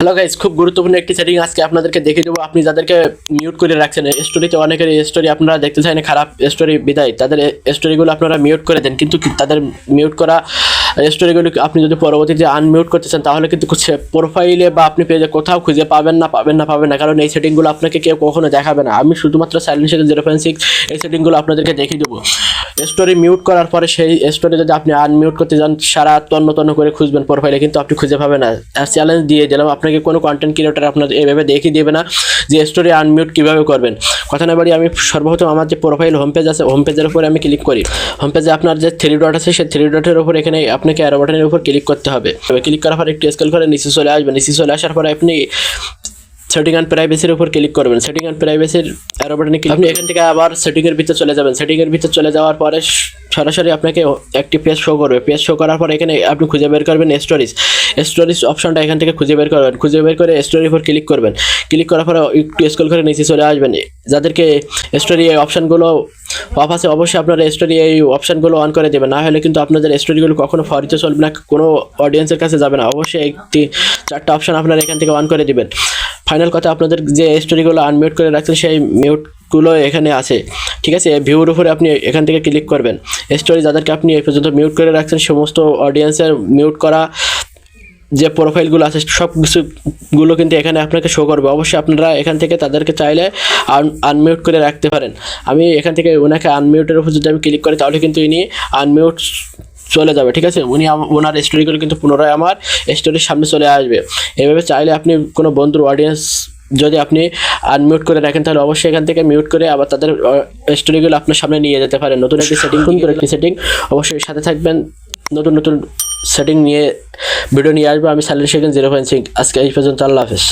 Hello guys খুব গুরুত্বপূর্ণ একটি সেটিং আজকে আপনাদেরকে দেখিয়ে দেবো। আপনি যাদেরকে মিউট করে রাখছেন স্টোরিতে অনেকের স্টোরি আপনারা দেখতে চান খারাপ স্টোরি বিদায়। তাদের স্টোরিগুলো আপনারা মিউট করে দেন, কিন্তু তাদের মিউট করা স্টোরিগুলো আপনি যদি পরবর্তীতে আনমিউট করতে চান, তাহলে কিন্তু প্রোফাইলে বা আপনি পেজে কোথাও খুঁজে পাবেন না পাবেন না পাবেন না, কারণ এই সেটিংগুলো আপনাকে কেউ কখনো দেখাবে না। আমি শুধুমাত্র silent second zero point six এই সেটিংগুলো আপনাদেরকে দেখিয়ে দেবো। স্টোরি মিউট করার পরে সেই স্টোরি যদি আপনি আনমিউট করতে যান, সারা তন্ন তন্ন করে খুঁজবেন প্রোফাইলে কিন্তু আপনি খুঁজে পাবেন না। চ্যালেঞ্জ দিয়ে দিলাম, আপনাকে কোনো কন্টেন্ট ক্রিয়েটার আপনার এভাবে দেখিয়ে দেবে না যে স্টোরি আনমিউট কীভাবে করবেন। কথা না বাড়ি আমি সর্বপ্রথম আমার যে প্রোফাইল হোম পেজ আছে হোম পেজের উপরে আমি ক্লিক করি। হোম পেজে আপনার যে থ্রি ডট আছে, সেই থ্রি ডটের উপর এখানে আপনাকে অ্যারো বাটনের উপর ক্লিক করতে হবে। ক্লিক করার পর একটু স্কেল করে নিচে চলে আসবেন। নিচে চলে আসার পরে আপনি সেটিং অ্যান্ড প্রাইভেসির উপর ক্লিক করবেন। সেটিং অ্যান্ড প্রাইভেসির অ্যারো বাটনে ক্লিক আপনি এখান থেকে আবার সেটিংয়ের ভিতরে চলে যাবেন। সেটিংয়ের ভিতরে চলে যাওয়ার পরে সরাসরি আপনাকে একটি পেজ শো করবে। পেজ শো করার পর এখানে আপনি খুঁজে বের করবেন স্টোরিজ স্টোরিজ অপশনটা এখান থেকে খুঁজে বের করবেন। খুঁজে বের করে স্টোরির উপর ক্লিক করবেন। ক্লিক করার পরে একটু স্ক্রল করে নিচে চলে আসবেন। যাদেরকে স্টোরি এই অপশনগুলো অফ আছে অবশ্যই আপনারা স্টোরি এই অপশনগুলো অন করে দেবেন। না হলে কিন্তু আপনাদের স্টোরিগুলো কখনো ফরিতে চলবে না। কোনো অডিয়েন্সের কাছে যাবে না। অবশ্যই একটি চারটা অপশন আপনারা এখান থেকে অন করে দিবেন। ফাইনাল কথা আপনাদের যে স্টোরিগুলো আনমিউট করে রাখছেন, সেই মিউটগুলো এখানে আছে। ঠিক আছে? ভিউর উপরে আপনি এখান থেকে ক্লিক করবেন। স্টোরি যাদেরকে আপনি এই পর্যন্ত মিউট করে রাখছেন, সমস্ত অডিয়েন্সের মিউট করা যে প্রোফাইলগুলো আছে, সব কিছুগুলো কিন্তু এখানে আপনাকে শো করবে। অবশ্যই আপনারা এখান থেকে তাদেরকে চাইলে আনমিউট করে রাখতে পারেন। আমি এখান থেকে ওনাকে আনমিউটের উপর যদি আমি ক্লিক করি, তাহলে কিন্তু ইনি আনমিউট চলে যাবে ঠিক আছে? উনি ওনার স্টোরিগুলো কিন্তু পুনরায় আমার স্টোরির সামনে চলে আসবে। এভাবে চাইলে আপনি কোনো বন্ধুর অডিয়েন্স যদি আপনি আনমিউট করে রাখেন তাহলে অবশ্যই এখান থেকে মিউট করে আবার তাদের স্টোরিগুলো আপনার সামনে নিয়ে যেতে পারেন। নতুন একটি সেটিং সুন্দর একটি সেটিং অবশ্যই সাথে থাকবেন। নতুন নতুন সেটিং নিয়ে ভিডিও নিয়ে আসব। আমি salary second zero point six আজকে এই পর্যন্ত আল্লাহ হাফেজ।